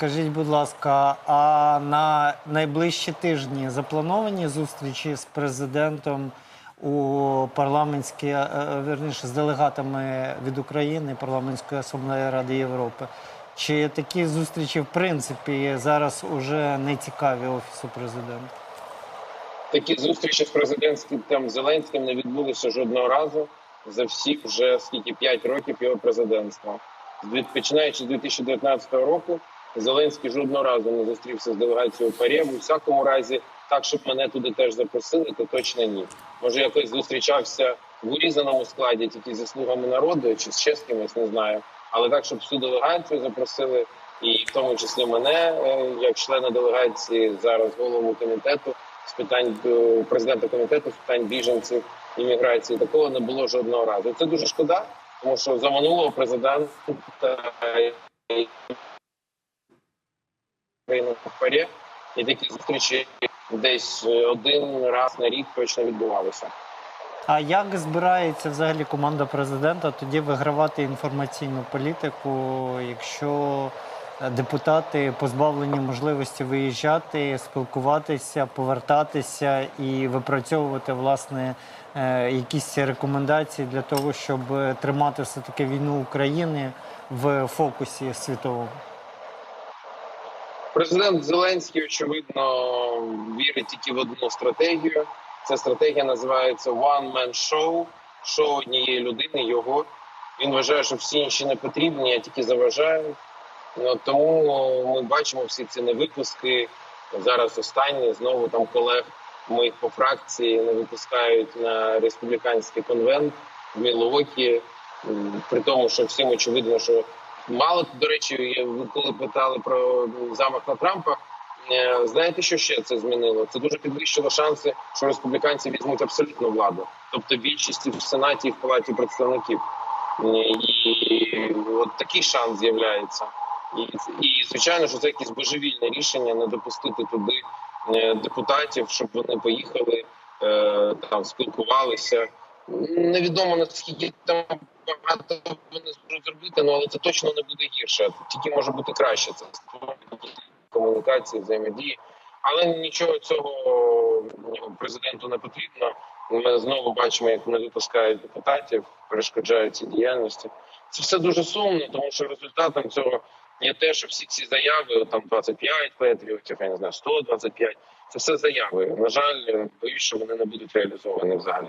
Скажіть, будь ласка, а на найближчі тижні заплановані зустрічі з президентом у парламентській, е, е, з делегатами від України, парламентської асамблеї Ради Європи? Чи такі зустрічі, в принципі, зараз уже не цікаві офісу президента? Такі зустрічі з президентським там Зеленським не відбулися жодного разу за всі вже скільки 5 років його президентства. Починаючи з 2019 року, Зеленський жодного разу не зустрівся з делегацією ПАРЄ. У всякому разі, так щоб мене туди теж запросили, то точно ні. Може, якось зустрічався в урізаному складі, тільки зі слугами народу чи ще з кимось, не знаю. Але так, щоб всю делегацію запросили, і в тому числі мене, е, як члена делегації, зараз голову комітету з питань е, президента комітету з питань біженців імміграції, такого не було жодного разу. Це дуже шкода, тому що за минулого президента країни в парі, і такі зустрічі десь е, один раз на рік точно відбувалися. А як збирається взагалі команда президента тоді вигравати інформаційну політику, якщо е, депутати позбавлені можливості виїжджати, спілкуватися, повертатися і випрацьовувати власне е, якісь рекомендації для того, щоб тримати все таки війну України в фокусі світовому? Президент Зеленський, очевидно, вірить тільки в одну стратегію. Ця стратегія називається One Man Show, шоу однієї людини, його. Він вважає, що всі інші не потрібні, а тільки заважають. Ну, тому ми бачимо всі ці невипуски. Зараз останні знову там колег моїх по фракції не випускають на республіканський конвент в Мілуокі. При тому, що всім очевидно, що мало до речі, коли питали про замах на Трампа. е, Знаєте, що ще це змінило? Це дуже підвищило шанси, що республіканці візьмуть абсолютну владу, тобто більшість в сенаті і в палаті представників. І от такий шанс з'являється. І, і звичайно, що це якесь божевільне рішення не допустити туди е, депутатів, щоб вони поїхали е, там, спілкувалися. Невідомо наскільки там багато вони зможуть зробити, ну але це точно не буде гірше. Тільки може бути краще. Це комунікації, взаємодії. Але нічого цього ну, президенту не потрібно. Ми знову бачимо, як вони випускають депутатів, перешкоджають цій діяльності. Це все дуже сумно, тому що результатом цього є те, що всі ці заяви, там 25 патріотів, я не знаю, 125, це все заяви. На жаль, боюсь, що вони не будуть реалізовані взагалі.